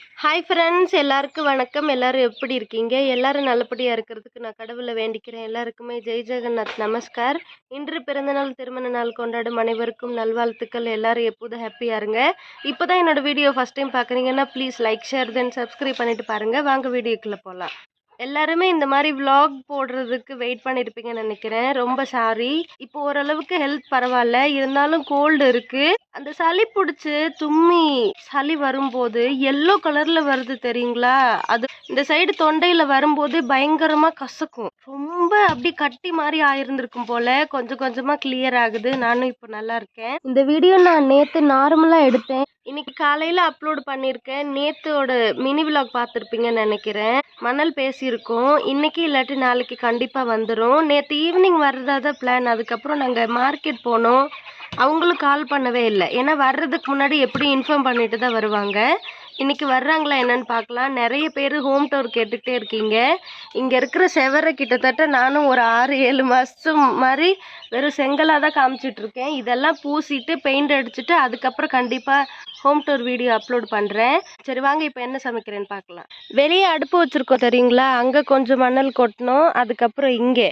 Hi friends எல்லாருக்கும் வணக்கம். எல்லாரும் எப்படி இருக்கீங்க? எல்லாரும் நல்லபடியாக இருக்கிறதுக்கு நான் கடவுளை வேண்டிக்கிறேன். எல்லாருக்குமே ஜெய் ஜெகநாத் நமஸ்கார். இன்று பிறந்தநாள் திருமண நாள் கொண்டாடும் அனைவருக்கும் நல்வாழ்த்துக்கள். எல்லாரும் எப்போதும் ஹாப்பியாக இருங்க. இப்போ தான் என்னோடய வீடியோ ஃபஸ்ட் டைம் பார்க்குறீங்கன்னா please like share then subscribe பண்ணிவிட்டு பாருங்கள் வாங்க வீடியோக்குள்ளே போகலாம் எல்லாருமே இந்த மாதிரி விலாக் போடுறதுக்கு வெயிட் பண்ணியிருப்பீங்கன்னு நினைக்கிறேன். ரொம்ப சாரி இப்போ ஓரளவுக்கு ஹெல்த் பரவாயில்ல. இருந்தாலும் கோல்டு இருக்கு. அந்த சளி பிடிச்சி தும்மி சளி வரும்போது எல்லோ கலர்ல வருது தெரியுங்களா? அது இந்த சைடு தொண்டையில வரும்போது பயங்கரமா கசக்கும். ரொம்ப அப்படி கட்டி மாதிரி ஆயிருந்திருக்கும் போல கொஞ்சம் கொஞ்சமா கிளியர் ஆகுது. நானும் இப்போ நல்லா இருக்கேன். இந்த வீடியோ நான் நேத்து நார்மலா எடுத்தேன். இன்னைக்கு காலையில அப்லோட் பண்ணியிருக்கேன் நேத்தோட மினி விலாக் பார்த்துருப்பீங்கன்னு நினைக்கிறேன். மணல் பேசியிருக்கோம். இன்னைக்கு இல்லாட்டி நாளைக்கு கண்டிப்பா வந்துடும் நேத்து ஈவினிங் வர்றதா தான் பிளான் அதுக்கப்புறம் நாங்க மார்க்கெட் போனோம். அவங்களும் கால் பண்ணவே இல்லை. ஏன்னா வர்றதுக்கு முன்னாடி எப்படி இன்ஃபார்ம் பண்ணிட்டு தான் வருவாங்க. இன்னைக்கு வர்றாங்களா என்னன்னு பார்க்கலாம். நிறைய பேர் ஹோம் டவர் கேட்டுக்கிட்டே இருக்கீங்க. இங்கே இருக்கிற செவரை கிட்டத்தட்ட நானும் ஒரு ஆறு ஏழு மாதம் மாதிரி வெறும் செங்கலாக தான் காமிச்சிட்ருக்கேன் இதெல்லாம் பூசிட்டு பெயிண்ட் அடிச்சுட்டு அதுக்கப்புறம் கண்டிப்பாக ஹோம் டூர் வீடியோ அப்லோட் பண்ணுறேன் சரி வாங்க இப்போ என்ன சமைக்கிறேன்னு பார்க்கலாம். வெளியே அடுப்பு வச்சுருக்கோம் தெரியுங்களா? அங்கே கொஞ்சம் மணல் கொட்டணும் அதுக்கப்புறம் இங்கே.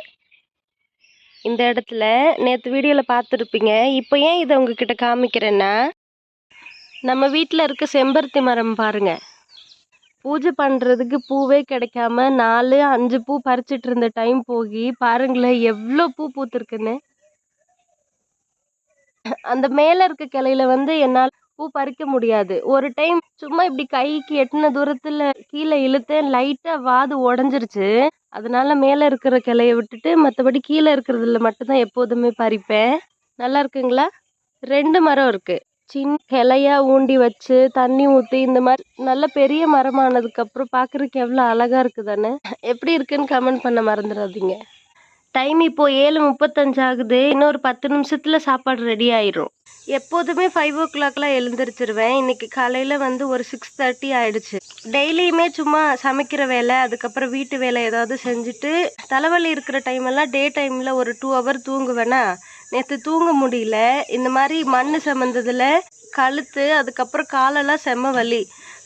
இந்த இடத்துல நேற்று வீடியோவில் பார்த்துருப்பீங்க. இப்போ ஏன் இதை உங்ககிட்ட காமிக்கிறேன்னா நம்ம வீட்டில் இருக்க செம்பருத்தி மரம் பாருங்கள் பூஜை பண்ணுறதுக்கு பூவே கிடைக்காம நாலு அஞ்சு பூ பறிச்சிட்டு இருந்த டைம் போகி பாருங்களேன் எவ்வளோ பூ பூத்துருக்குன்னு. அந்த மேலே இருக்க கிளையில வந்து என்னால் பூ பறிக்க முடியாது. ஒரு டைம் சும்மா இப்படி கைக்கு எட்டின தூரத்தில் கீழே இழுத்தேன் லைட்டாக வாது உடஞ்சிருச்சு. அதனால மேலே இருக்கிற கிளைய விட்டுட்டு மற்றபடி கீழே இருக்கிறதுல மட்டும்தான் எப்போதுமே பறிப்பேன். நல்லா இருக்குங்களா? ரெண்டு மரம் இருக்கு. சின்ன கிளையா ஊண்டி வச்சு தண்ணி ஊற்றி இந்த மாதிரி நல்ல பெரிய மரமானதுக்கப்புறம் பார்க்குறதுக்கு எவ்வளோ அழகாக இருக்கு தானே எப்படி இருக்குன்னு கமெண்ட் பண்ண மறந்துடாதீங்க. டைம் இப்போ ஏழு முப்பத்தஞ்சு ஆகுது. இன்னொரு பத்து நிமிஷத்துல சாப்பாடு ரெடி ஆயிரும். எப்போதுமே ஃபைவ் ஓ கிளாக்லாம் எழுந்திரிச்சிருவேன். இன்னைக்கு காலையில் வந்து ஒரு சிக்ஸ் தேர்ட்டி ஆயிடுச்சு. டெய்லியுமே சும்மா சமைக்கிற வேலை அதுக்கப்புறம் வீட்டு வேலை ஏதாவது செஞ்சுட்டு தலைவலி இருக்கிற டைம் எல்லாம் டே டைமில் ஒரு டூ ஹவர் தூங்குவேனா? நேற்று தூங்க முடியல. இந்த மாதிரி மண் சம்மந்ததுல கழுத்து அதுக்கப்புறம் காலெல்லாம் செம்ம வலி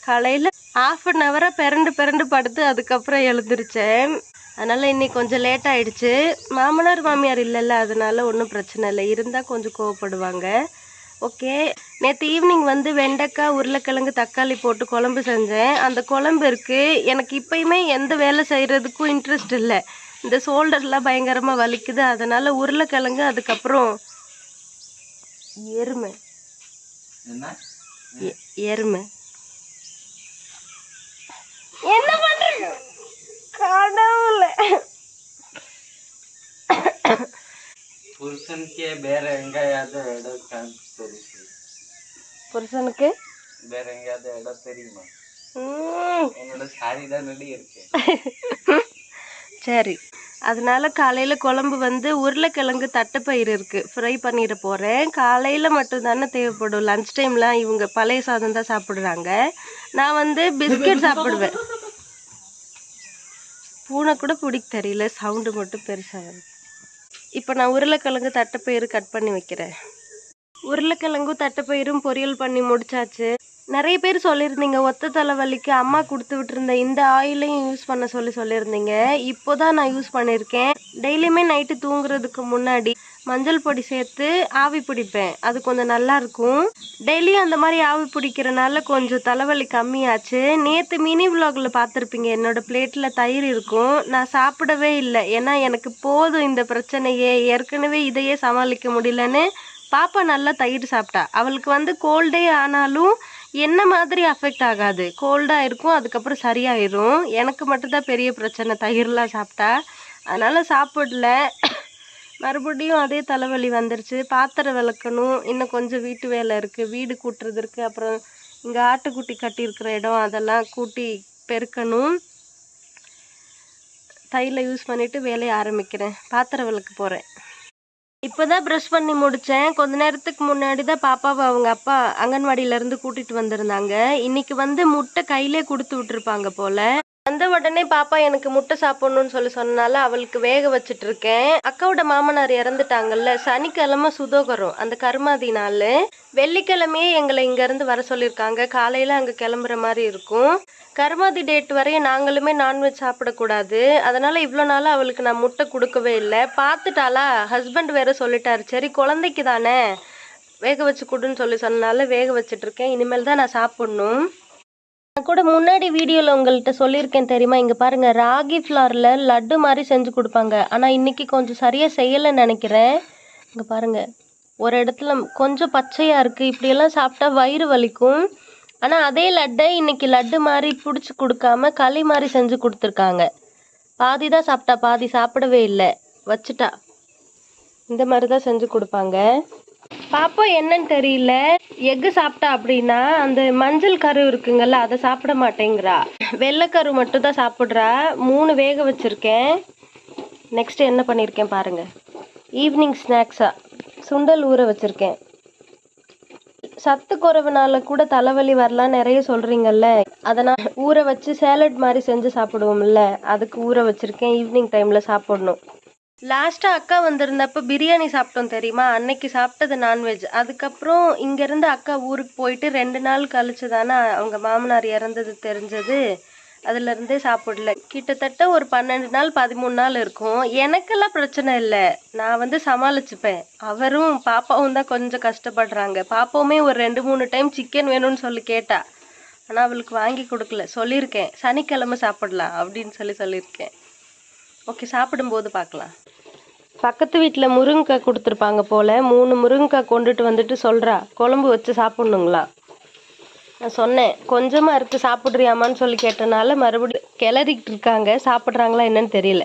காலையில் ஆஃப் அன் ஹவராக பிறண்டு பிறண்டு படுத்து அதுக்கப்புறம் எழுந்திரிச்சேன். அதனால் இன்னைக்கு கொஞ்சம் லேட் ஆயிடுச்சு. மாமனார் மாமியார் இல்லைல்ல அதனால ஒன்றும் பிரச்சனை இல்லை. இருந்தால் கொஞ்சம் கோவப்படுவாங்க. ஓகே நேற்று ஈவினிங் வந்து வெண்டைக்காய் உருளைக்கிழங்கு தக்காளி போட்டு குழம்பு செஞ்சேன். அந்த குழம்பு இருக்குது எனக்கு இப்பயுமே எந்த வேலை செய்கிறதுக்கும் இன்ட்ரெஸ்ட் இல்லை. இந்த ஷோல்டர்லாம் பயங்கரமாக வலிக்குது. அதனால் உருளைக்கிழங்கு அதுக்கப்புறம் எருமை. எருமை. என்ன கடவுளே ಪುರುಷನ್ಗೆ ಬೇರೆ ಹೆಂಗಾಯಾದ ಎಡ ತೋರಿಸಿ புருஷனுக்கு ಬೇರೆ ಹೆಂಗಾದ ಎಡ தெரியுமா ம், என்னோட சாரி தான் நடி இருக்கு சரி அதனால காலையில் குழம்பு வந்து உருளைக்கிழங்கு தட்டைப்பயிறு இருக்குது ஃப்ரை பண்ணிட போகிறேன் காலையில் மட்டும்தானே தேவைப்படும் லஞ்ச் டைம்லாம் இவங்க பழைய சாதம் தான் சாப்பிடுறாங்க நான் வந்து பிஸ்கெட் சாப்பிடுவேன் பூனை கூட பிடிக்க தெரியல. சவுண்டு மட்டும் பெருசாக வருது. இப்போ நான் உருளைக்கிழங்கு தட்டைப்பயிறு கட் பண்ணி வைக்கிறேன். உருளைக்கிழங்கும் தட்டைப்பயிரும் பொரியல் பண்ணி முடிச்சாச்சு. நிறைய பேர் சொல்லியிருந்தீங்க ஒத்த தலைவலிக்கு அம்மா கொடுத்து விட்டுருந்த இந்த ஆயிலையும் யூஸ் பண்ண சொல்லி சொல்லியிருந்தீங்க. இப்போ தான் நான் யூஸ் பண்ணியிருக்கேன். டெய்லியுமே நைட்டு தூங்குறதுக்கு முன்னாடி மஞ்சள் பொடி சேர்த்து ஆவி பிடிப்பேன். அது கொஞ்சம் நல்லா இருக்கும் டெய்லியும் அந்த மாதிரி ஆவி பிடிக்கிறனால கொஞ்சம் தலைவலி கம்மியாச்சு. நேற்று மினி விலாகில் பார்த்துருப்பீங்க என்னோட பிளேட்டில் தயிர் இருக்கும். நான் சாப்பிடவே இல்லை. ஏன்னா எனக்கு போதும் இந்த பிரச்சனையே. ஏற்கனவே இதையே சமாளிக்க முடியலன்னு பாப்பா நல்லா தயிர் சாப்பிட்டா. அவளுக்கு வந்து கோல்டே ஆனாலும் என்ன மாதிரி அஃபெக்ட் ஆகாது. கோல்டாக இருக்கும் அதுக்கப்புறம் சரியாயிரும். எனக்கு மட்டும்தான் பெரிய பிரச்சனை தயிர்லாம் சாப்பிட்டா. அதனால் சாப்பிடல. மறுபடியும் அதே தலைவலி வந்துருச்சு. பாத்திரம் விளக்கணும். இன்னும் கொஞ்சம் வீட்டு வேலை இருக்குது வீடு கூட்டுறது இருக்குது அப்புறம் இங்கே ஆட்டுக்குட்டி கட்டியிருக்கிற இடம் அதெல்லாம் கூட்டி பெருக்கணும். தையில் யூஸ் பண்ணிவிட்டு வேலையை ஆரம்பிக்கிறேன். பாத்திரம் விளக்க போகிறேன் இப்போ தான் ப்ரெஷ் பண்ணி முடித்தேன் கொஞ்ச நேரத்துக்கு முன்னாடி தான் பாப்பாவை அவங்க அப்பா அங்கன்வாடியிலேருந்து கூட்டிகிட்டு வந்திருந்தாங்க. இன்னைக்கு வந்து முட்டை கையிலே கொடுத்து விட்டுருப்பாங்க போல். வந்த உடனே பாப்பா எனக்கு முட்டை சாப்பிடணும்னு சொல்லி சொன்னால அவளுக்கு வேக வச்சுட்டு இருக்கேன் அக்காவோட மாமனார் இறந்துட்டாங்கல்ல சனிக்கிழமை சுதோகரம் அந்த கருமாதி நாள். வெள்ளிக்கிழமையே எங்களை இங்கேருந்து வர சொல்லியிருக்காங்க. காலையில் அங்கே கிளம்புற மாதிரி இருக்கும். கருமாதி டேட் வரையும் நாங்களுமே நான்வெஜ் சாப்பிடக்கூடாது. அதனால் இவ்வளோ நாள் அவளுக்கு நான் முட்டை கொடுக்கவே இல்லை. பார்த்துட்டாளா? ஹஸ்பண்ட் வேற சொல்லிட்டாரு. சரி குழந்தைக்கு தானே. வேக வச்சு கொடுன்னு சொல்லி சொன்னால வேக வச்சுட்டு இருக்கேன் இனிமேல் தான் நான் சாப்பிடணும். நான் கூட முன்னாடி வீடியோவில் உங்கள்கிட்ட சொல்லியிருக்கேன் தெரியுமா? இங்கே பாருங்க ராகி ஃப்ளாரில் லட்டு மாதிரி செஞ்சு கொடுப்பாங்க. ஆனால் இன்னைக்கு கொஞ்சம் சரியாக செய்யலைன்னு நினைக்கிறேன். இங்கே பாருங்க ஒரு இடத்துல கொஞ்சம் பச்சையாக இருக்குது இப்படியெல்லாம் சாப்பிட்டா வயிறு வலிக்கும். ஆனால் அதே லட்டை இன்னைக்கு லட்டு மாதிரி பிடிச்சி கொடுக்காம களி மாதிரி செஞ்சு கொடுத்துருக்காங்க. பாதி தான் சாப்பிட்டா பாதி சாப்பிடவே இல்லை. வச்சுட்டா. இந்த மாதிரி தான் செஞ்சு கொடுப்பாங்க. பாப்பா என்னன்னு தெரியல. எக்கு சாப்பிட்டா அப்படின்னா அந்த மஞ்சள் கரு இருக்குங்கல்ல அதை சாப்பிட மாட்டேங்கிறா. வெள்ளைக்கரு மட்டும் தான் சாப்பிட்றா. மூணு வேக வச்சிருக்கேன். நெக்ஸ்ட் என்ன பண்ணியிருக்கேன் பாருங்க. ஈவினிங் ஸ்நாக்ஸா சுண்டல் ஊற வச்சிருக்கேன். சத்து குறைவுனால கூட தலைவலி வரலாம் நிறைய சொல்றீங்கல்ல. அதை நான் ஊற வச்சு சேலட் மாதிரி செஞ்சு சாப்பிடுவோம்ல அதுக்கு ஊற வச்சிருக்கேன். ஈவினிங் டைம்ல சாப்பிடணும். லாஸ்ட்டாக அக்கா வந்திருந்தப்ப பிரியாணி சாப்பிட்டோம் தெரியுமா? அன்னைக்கு சாப்பிட்டது நான்வெஜ் அதுக்கப்புறம் இங்கேருந்து அக்கா ஊருக்கு போயிட்டு ரெண்டு நாள் கழிச்சு தானே அவங்க மாமனார் இறந்தது தெரிஞ்சது. அதுலேருந்தே சாப்பிடல. கிட்டத்தட்ட ஒரு பன்னெண்டு நாள் பதிமூணு நாள் இருக்கும். எனக்கெல்லாம் பிரச்சனை இல்லை. நான் வந்து சமாளிச்சுப்பேன். அவரும் பாப்பாவும் தான் கொஞ்சம் கஷ்டப்படுறாங்க. பாப்பாவுமே ஒரு ரெண்டு மூணு டைம் சிக்கன் வேணும்னு சொல்லி கேட்டா. ஆனால் அவளுக்கு வாங்கி கொடுக்கல. சொல்லியிருக்கேன். சனிக்கிழமை சாப்பிடலாம் அப்படின்னு சொல்லி சொல்லியிருக்கேன். ஓகே சாப்பிடும்போது பார்க்கலாம். பக்கத்து வீட்டில் முருங்கைக்காய் கொடுத்துருப்பாங்க போல் மூணு முருங்கைக்காய் கொண்டுட்டு வந்துட்டு சொல்கிறா குழம்பு வச்சு சாப்பிட்ணுங்களா? நான் சொன்னேன் கொஞ்சமாக இருக்குது சாப்பிட்றியாமான்னு சொல்லி கேட்டனால மறுபடியும் கிளறிக்கிட்டு இருக்காங்க சாப்பிட்றாங்களா என்னன்னு தெரியல.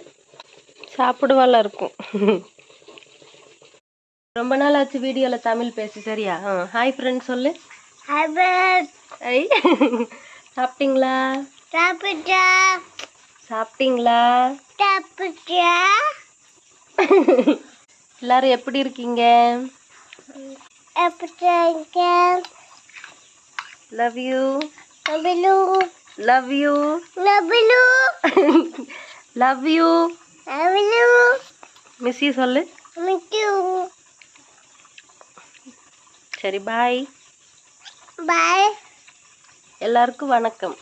சாப்பிடுவால இருக்கும். ரொம்ப நாள் ஆச்சு வீடியோவில் தமிழ் பேசி சரியா? ஆ ஹாய் ஃப்ரெண்ட் சொல்லு. சாப்பிட்டீங்களா? சாப்பிட்டா சாப்பிட்டீங்களா? சாப்பிட்டா எல்லாரும் எப்படி இருக்கீங்க? Love you love you love you miss you சொல்லு. மிட்டு சரி பாய் பாய் எல்லாருக்கும் வணக்கம்.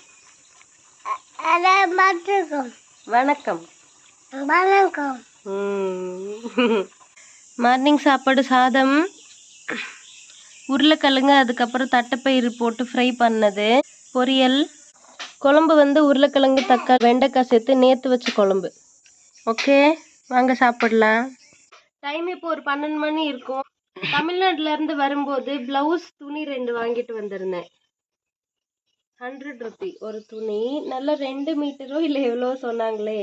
வணக்கம். வணக்கம். மார்னிங் சாப்பாடு சாதம். உருளைக்கிழங்கு அதுக்கப்புறம் தட்டைப்பயிறு போட்டு ஃப்ரை பண்ணது. பொரியல். குழம்பு வந்து உருளைக்கிழங்கு தக்காளி வெண்டைக்காய் சேர்த்து நேற்று வச்ச குழம்பு. ஓகே வாங்க சாப்பிடலாம். டைம் இப்போ ஒரு பன்னெண்டு மணி இருக்கும். தமிழ்நாட்டிலேருந்து வரும்போது பிளவுஸ் துணி ரெண்டு வாங்கிட்டு வந்திருந்தேன். ஹண்ட்ரட் ருபி ஒரு துணி. நல்ல ரெண்டு மீட்டரோ இல்லை எவ்வளோ சொன்னாங்களே.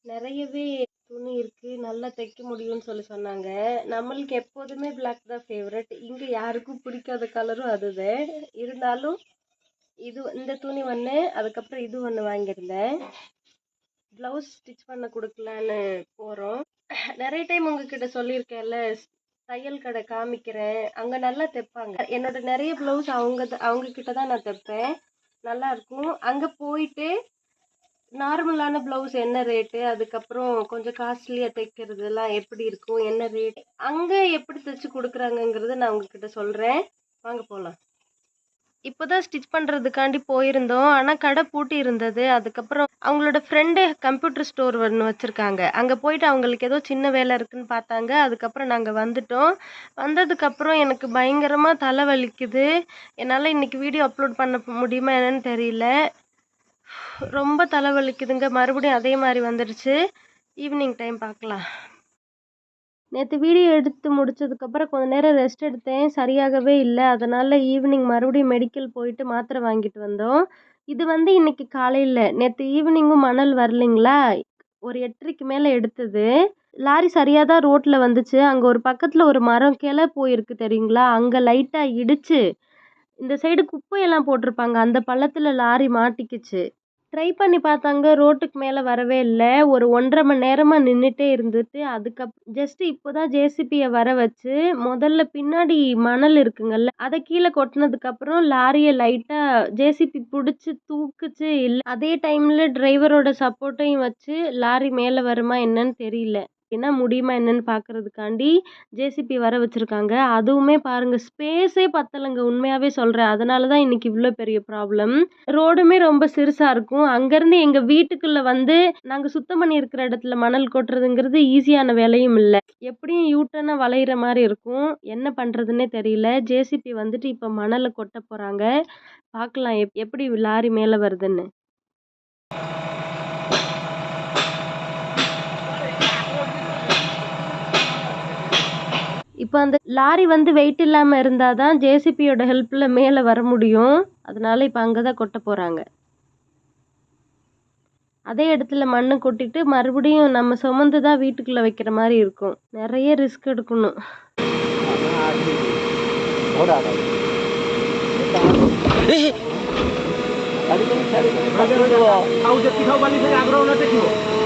நிறையவே துணி இருக்கு நல்லா தைக்க முடியும்னு சொல்லி சொன்னாங்க. நம்மளுக்கு எப்போதுமே பிளாக் தான் ஃபேவரட் இங்க யாருக்கும் பிடிக்காத கலரும் அதுதான். இருந்தாலும் இது இந்த துணி ஒன்று அதுக்கப்புறம் இது ஒன்று வாங்கியிருந்தேன். ப்ளவுஸ் ஸ்டிச் பண்ண கொடுக்கலான்னு போகிறோம் நிறைய டைம் உங்ககிட்ட சொல்லியிருக்கேன்ல தையல் கடை காமிக்கிறேன். அங்கே நல்லா தைப்பாங்க. என்னோட நிறைய ப்ளவுஸ் அவங்க த- அவங்க கிட்ட தான் நான் தைப்பேன். நல்லா இருக்கும். அங்கே போயிட்டு நார்மலான ப்ளவுஸ் என்ன ரேட்டு அதுக்கப்புறம் கொஞ்சம் காஸ்ட்லியாக தைக்கிறதுலாம் எப்படி இருக்கும்? என்ன ரேட் அங்கே எப்படி தைச்சு கொடுக்குறாங்கங்கிறத நான் உங்ககிட்ட சொல்கிறேன் வாங்க போகலாம் இப்போ தான் ஸ்டிச் பண்ணுறதுக்காண்டி போயிருந்தோம். ஆனால் கடை பூட்டி இருந்தது. அதுக்கப்புறம் அவங்களோட ஃப்ரெண்டு கம்ப்யூட்டர் ஸ்டோர் ஒன்று வச்சுருக்காங்க. அங்கே போயிட்டு அவங்களுக்கு ஏதோ சின்ன வேலை இருக்குன்னு பார்த்தாங்க. அதுக்கப்புறம் நாங்கள் வந்துட்டோம். வந்ததுக்கப்புறம் எனக்கு பயங்கரமாக தலை வலிக்குது. என்னால் இன்னைக்கு வீடியோ அப்லோட் பண்ண முடியுமா என்னன்னு தெரியல. ரொம்ப தலை வலிக்குதுங்க மறுபடியும் அதே மாதிரி வந்துடுச்சு ஈவினிங் டைம் பார்க்கலாம். நேற்று வீடியோ எடுத்து முடிச்சதுக்கப்புறம் கொஞ்ச நேரம் ரெஸ்ட் எடுத்தேன். சரியாகவே இல்லை. அதனால் ஈவினிங் மறுபடியும் மெடிக்கல் போயிட்டு மாத்திரை வாங்கிட்டு வந்தோம். இது வந்து இன்றைக்கி காலையில். நேற்று ஈவினிங்கும் மணல் வரலைங்களா? ஒரு எட்டரைக்கு மேலே எடுத்தது. லாரி சரியாக தான் ரோட்டில் வந்துச்சு. அங்கே ஒரு பக்கத்தில் ஒரு மரம் கிளை போயிருக்கு தெரியுங்களா? அங்கே லைட்டாக இடிச்சு இந்த சைடு குப்பையெல்லாம் போட்டிருப்பாங்க. அந்த பள்ளத்தில் லாரி மாட்டிக்கிச்சு. ட்ரை பண்ணி பார்த்தாங்க. ரோட்டுக்கு மேலே வரவே இல்லை. ஒரு ஒன்றரை மணி நேரமாக நின்றுட்டே இருந்துட்டு அதுக்கப் ஜஸ்ட்டு இப்போ தான் ஜேசிபியை வர வச்சு முதல்ல பின்னாடி மணல் இருக்குங்கல்ல அதை கீழே கொட்டினதுக்கப்புறம் லாரியை லைட்டாக ஜேசிபி பிடிச்சி தூக்குச்சு. இல்லை அதே டைமில் டிரைவரோட சப்போர்ட்டையும் வச்சு லாரி மேலே வருமா என்னன்னு தெரியல. என்ன முடியுமா என்னன்னு பார்க்கறதுக்காண்டி ஜேசிபி வர வச்சுருக்காங்க. அதுவுமே பாருங்கள் ஸ்பேஸே பத்தலைங்க. உண்மையாகவே சொல்கிறேன் அதனால தான் இன்றைக்கி இவ்வளோ பெரிய ப்ராப்ளம் ரோடுமே ரொம்ப சிறுசாக இருக்கும். அங்கேருந்து எங்கள் வீட்டுக்குள்ளே வந்து நாங்கள் சுத்தம் பண்ணி இருக்கிற இடத்துல மணல் கொட்டுறதுங்கிறது ஈஸியான வேலையும் இல்லை. எப்படியும் யூட்டர்னாக வளையிற மாதிரி இருக்கும். என்ன பண்ணுறதுன்னே தெரியல. ஜேசிபி வந்துட்டு இப்போ மணலை கொட்ட போகிறாங்க பார்க்கலாம் எப் எப்படி லாரி மேலே வருதுன்னு. இப்போ அந்த லாரி வந்து வெயிட் இல்லாமல் இருந்தால் தான் ஜேசிபியோட ஹெல்ப்பில் மேலே வர முடியும் அதனால இப்போ அங்கே தான் கொட்ட போகிறாங்க அதே இடத்துல மண்ணு கொட்டிட்டு மறுபடியும் நம்ம சுமந்து தான் வீட்டுக்குள்ளே வைக்கிற மாதிரி இருக்கும் நிறைய ரிஸ்க் எடுக்கணும்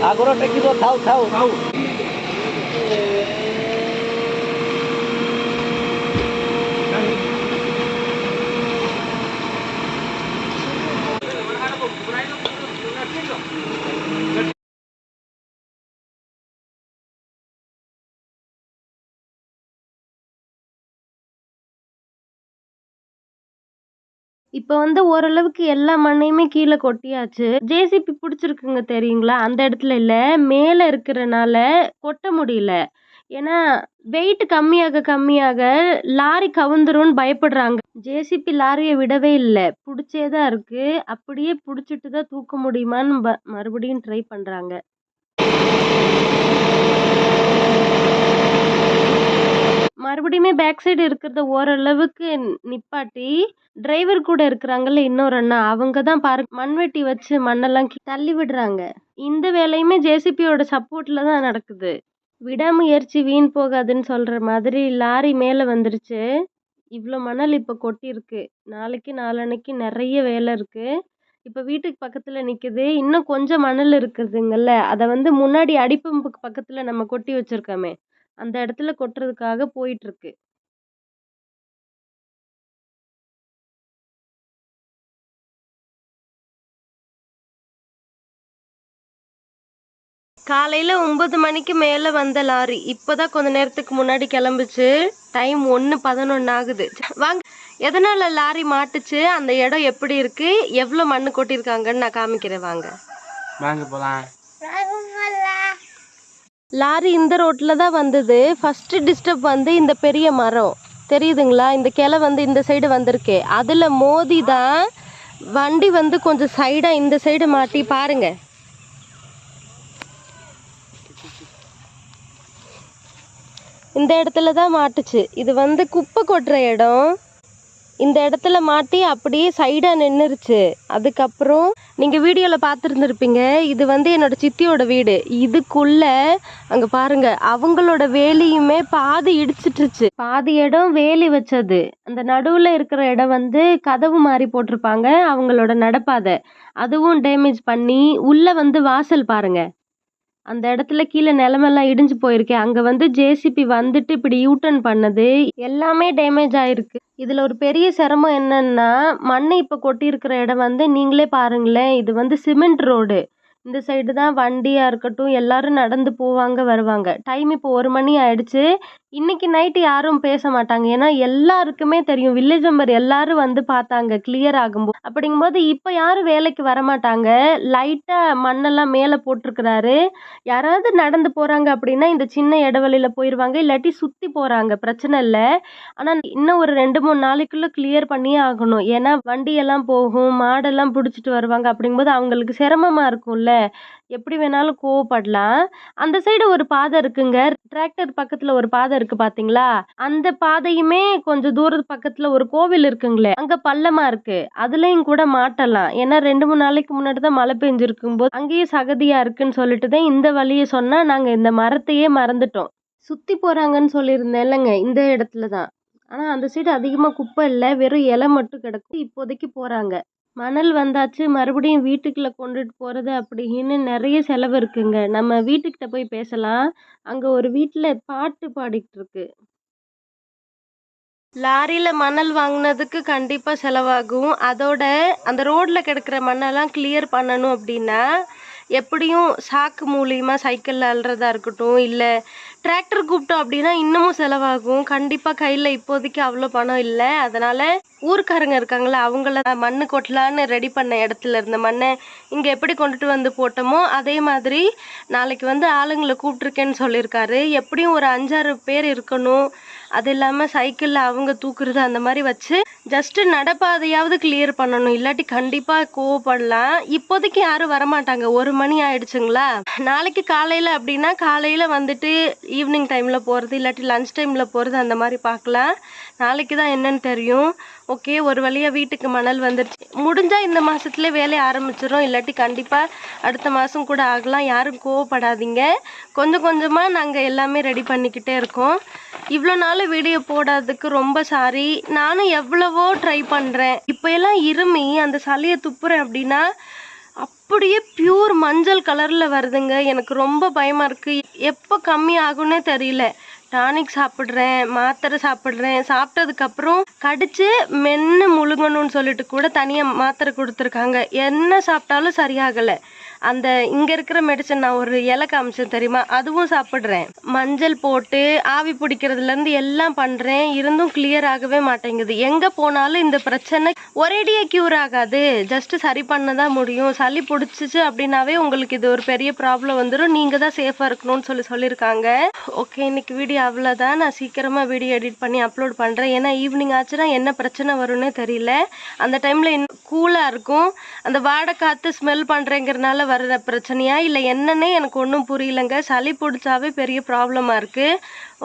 ଆଗର ଟେକିବ ଥାଉ ଥାଉ இப்போ வந்து ஓரளவுக்கு எல்லா மண்ணையுமே கீழே கொட்டியாச்சு. ஜேசிபி பிடிச்சிருக்குங்க தெரியுங்களா? அந்த இடத்துல இல்லை. மேலே இருக்கிறனால கொட்ட முடியல. ஏன்னா வெயிட் கம்மியாக கம்மியாக லாரி கவுந்துரும்னு பயப்படுறாங்க. ஜேசிபி லாரியை விடவே இல்லை. பிடிச்சே தான் இருக்கு. அப்படியே பிடிச்சிட்டு தான் தூக்க முடியுமான்னு மறுபடியும் ட்ரை பண்ணுறாங்க மறுபடியுமே பேக் சைடு இருக்கிறத ஓரளவுக்கு நிப்பாட்டி டிரைவர் கூட இருக்கிறாங்கல்ல இன்னொரு அண்ணா அவங்க தான் பாரு மண்வெட்டி வச்சு மண்ணெல்லாம் தள்ளி விடுறாங்க. இந்த வேலையுமே ஜேசிபியோட சப்போர்ட்ல தான் நடக்குது. விடாமுயற்சி வீண் போகாதுன்னு சொல்கிற மாதிரி லாரி மேலே வந்துருச்சு. இவ்வளோ மணல் இப்போ கொட்டியிருக்கு நாளைக்கு நாளன்னைக்கு நிறைய வேலை இருக்குது இப்போ வீட்டுக்கு பக்கத்தில் நிற்குது இன்னும் கொஞ்சம் மணல் இருக்குதுங்கல்ல அதை வந்து முன்னாடி அடிப்பம்புக்கு பக்கத்தில் நம்ம கொட்டி வச்சிருக்கோமே அந்த இடத்துல கொட்டுறதுக்காக போயிட்டு இருக்கு காலையில் ஒம்பது மணிக்கு மேலே வந்த லாரி. இப்போ தான் கொஞ்ச நேரத்துக்கு முன்னாடி கிளம்புச்சு. டைம் ஒன்று பதினொன்று ஆகுது. வாங்க. எதனால் லாரி மாட்டுச்சு? அந்த இடம் எப்படி இருக்கு? எவ்வளோ மண்ணு கொட்டியிருக்காங்கன்னு நான் காமிக்கிறேன். வாங்க. வாங்க போலாம். லாரி இந்த ரோட்டில் தான் வந்தது. ஃபஸ்ட்டு டிஸ்டர்ப் வந்து இந்த பெரிய மரம். தெரியுதுங்களா? இந்த கிளை வந்து இந்த சைடு வந்திருக்கு. அதில் மோதி தான் வண்டி வந்து கொஞ்சம் சைடாக இந்த சைடு மாட்டி பாருங்க. இந்த இடத்துல தான் மாட்டுச்சு. இது வந்து குப்பை கொட்டுற இடம். இந்த இடத்துல மாட்டி அப்படியே சைடாக நின்றுருச்சு அதுக்கப்புறம் நீங்கள் வீடியோவில் பார்த்துருந்துருப்பீங்க இது வந்து என்னோட சித்தியோட வீடு. இதுக்குள்ளே அங்கே பாருங்கள் அவங்களோட வேலியுமே பாதி இடிச்சிட்டுருச்சு பாதி இடம் வேலி வச்சது. அந்த நடுவில் இருக்கிற இடம் வந்து கதவு மாதிரி போட்டிருப்பாங்க அவங்களோட நடப்பாதை. அதுவும் டேமேஜ் பண்ணி உள்ளே வந்து வாசல் பாருங்கள் அந்த இடத்துல கீழே நிலமெல்லாம் இடிஞ்சு போயிருக்கு. அங்கே வந்து ஜேசிபி வந்துட்டு இப்படி யூட்டன் பண்ணது. எல்லாமே டேமேஜ் ஆயிருக்கு. இதில் ஒரு பெரிய சிரமம் என்னன்னா மண்ணை இப்போ கொட்டியிருக்கிற இடம் வந்து நீங்களே பாருங்களேன். இது வந்து சிமெண்ட் ரோடு. இந்த சைடு தான் வண்டியாக இருக்கட்டும் எல்லாரும் நடந்து போவாங்க வருவாங்க. டைம் இப்போ ஒரு மணி ஆயிடுச்சு. இன்னைக்கு நைட்டு யாரும் பேச மாட்டாங்க. ஏன்னா எல்லாருக்குமே தெரியும். வில்லேஜ் மெம்பர் எல்லாரும் வந்து பார்த்தாங்க. கிளியர் ஆகும்போது அப்படிங்கும்போது இப்போ யாரும் வேலைக்கு வர மாட்டாங்க லைட்டாக மண்ணெல்லாம் மேலே போட்டிருக்கிறாரு. யாராவது நடந்து போகிறாங்க அப்படின்னா இந்த சின்ன இடைவெளியில் போயிடுவாங்க இல்லாட்டி சுற்றி போகிறாங்க பிரச்சனை இல்லை. ஆனால் இன்னும் ஒரு ரெண்டு மூணு நாளைக்குள்ளே கிளியர் பண்ணியே ஆகணும். ஏன்னா வண்டியெல்லாம் போகும். மாடெல்லாம் பிடிச்சிட்டு வருவாங்க. அப்படிங்கும்போது அவங்களுக்கு சிரமமாக இருக்கும்ல. எப்படி வேணாலும் கோவப்படலாம். அந்த சைடு ஒரு பாதை இருக்குங்க. டிராக்டர் பக்கத்தில் ஒரு பாதை இருக்கு பார்த்தீங்களா அந்த பாதையுமே கொஞ்சம் தூரத்து பக்கத்தில் ஒரு கோவில் இருக்குங்களே அங்கே பள்ளமா இருக்கு. அதுலேயும் கூட மாட்டலாம். ஏன்னா ரெண்டு மூணு நாளைக்கு முன்னாடி தான் மழை பெஞ்சிருக்கும் போது அங்கேயும் சகதியாக இருக்குன்னு சொல்லிட்டு தான் இந்த வழியை சொன்னால் நாங்கள் இந்த மரத்தையே மறந்துட்டோம். சுற்றி போகிறாங்கன்னு சொல்லியிருந்தேன் இல்லைங்க இந்த இடத்துல தான். ஆனால் அந்த சைடு அதிகமாக குப்பை இல்லை வெறும் இலை மட்டும் கிடக்கும் இப்போதைக்கு போகிறாங்க மணல் வந்தாச்சு மறுபடியும் வீட்டுக்குள்ளே கொண்டுட்டு போகிறது அப்படின்னு நிறைய செலவு இருக்குங்க. நம்ம வீட்டுக்கிட்ட போய் பேசலாம். அங்கே ஒரு வீட்டில் பாட்டு பாடிக்கிட்டு இருக்கு. லாரியில் மணல் வாங்கினதுக்கு கண்டிப்பாக செலவாகும். அதோட அந்த ரோட்டில் கிடக்கிற மண்ணெல்லாம் கிளியர் பண்ணணும் அப்படின்னா எப்படியும் சாக்கு மூலியமா சைக்கிளில் அள்ளுறதா இருக்கட்டும் இல்லை டிராக்டர் கூப்பிட்டோம் அப்படின்னா இன்னமும் செலவாகும். கண்டிப்பாக கையில் இப்போதைக்கு அவ்வளோ பணம் இல்லை. அதனால் ஊர்க்காரங்க இருக்காங்கள அவங்கள மண்ணு கொட்டலான்னு ரெடி பண்ண இடத்துல இருந்த மண்ணை இங்கே எப்படி கொண்டுட்டு வந்து போட்டோமோ அதே மாதிரி நாளைக்கு வந்து ஆளுங்களை கூப்பிட்ருக்கேன்னு சொல்லியிருக்காரு. எப்படியும் ஒரு அஞ்சாறு பேர் இருக்கணும். அது இல்லாமல் சைக்கிளில் அவங்க தூக்குறது அந்த மாதிரி வச்சு ஜஸ்ட்டு நடப்பாதையாவது கிளியர் பண்ணணும். இல்லாட்டி கண்டிப்பாக கோவப்படலாம். இப்போதைக்கு யாரும் வரமாட்டாங்க. ஒரு மணி ஆயிடுச்சுங்களா? நாளைக்கு காலையில் அப்படின்னா காலையில் வந்துட்டு ஈவினிங் டைமில் போகிறது இல்லாட்டி லஞ்ச் டைமில் போகிறது அந்த மாதிரி பார்க்கலாம். நாளைக்கு தான் என்னன்னு தெரியும். ஓகே ஒரு வழியாக வீட்டுக்கு மணல் வந்துருச்சு. முடிஞ்சால் இந்த மாதத்துல வேலையை ஆரம்பிச்சிடும் இல்லாட்டி கண்டிப்பாக அடுத்த மாதம் கூட ஆகலாம். யாரும் கோவப்படாதீங்க. கொஞ்சம் கொஞ்சமாக நாங்கள் எல்லாமே ரெடி பண்ணிக்கிட்டே இருக்கோம். இவ்வளோ நாள் வீடியோ போடாததுக்கு ரொம்ப சாரி நானும் எவ்வளவோ ட்ரை பண்ணுறேன் இப்போ எல்லாம் இருமி அந்த சளியை துப்புறேன் அப்படின்னா அப்படியே பியூர் மஞ்சள் கலரில் வருதுங்க. எனக்கு ரொம்ப பயமாக இருக்குது எப்போ கம்மி ஆகும்னே தெரியல. டானிக் சாப்பிட்றேன் மாத்திரை சாப்பிட்றேன். சாப்பிட்டதுக்கப்புறம் கடிச்சு மென்று முழுங்கணும்னு சொல்லிட்டு கூட தனியாக மாத்திரை கொடுத்துருக்காங்க. என்ன சாப்பிட்டாலும் சரியாகலை. அந்த இங்கே இருக்கிற மெடிசன் நான் ஒரு இலை காமிச்சேன் தெரியுமா? அதுவும் சாப்பிட்றேன். மஞ்சள் போட்டு ஆவி பிடிக்கிறதுலேருந்து எல்லாம் பண்ணுறேன் இருந்தும் கிளியர் ஆகவே மாட்டேங்குது. எங்கே போனாலும் இந்த பிரச்சனை ஒரேடியாக க்யூர் ஆகாது. ஜஸ்ட் சரி பண்ண தான் முடியும். சளி பிடிச்சிச்சு அப்படின்னாவே உங்களுக்கு இது ஒரு பெரிய ப்ராப்ளம் வந்துடும் நீங்கள் தான் சேஃபாக இருக்கணும்னு சொல்லி சொல்லியிருக்காங்க. ஓகே இன்னைக்கு வீடியோ அவ்வளோதான் நான் சீக்கிரமாக வீடியோ எடிட் பண்ணி அப்லோட் பண்ணுறேன் ஏன்னா ஈவினிங் ஆச்சுன்னா என்ன பிரச்சனை வரும்னே தெரியல. அந்த டைமில் கூலாக இருக்கும். அந்த வாடை காற்று ஸ்மெல் பண்ணுறேங்கிறனால வர்ற பிரச்சனையா இல்லை என்னன்னே எனக்கு ஒன்றும் புரியலங்க. சளி பிடிச்சாவே பெரிய ப்ராப்ளமாக இருக்குது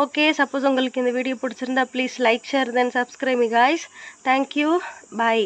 ஓகே சப்போஸ் உங்களுக்கு இந்த வீடியோ பிடிச்சிருந்தா please like share then subscribe guys thank you bye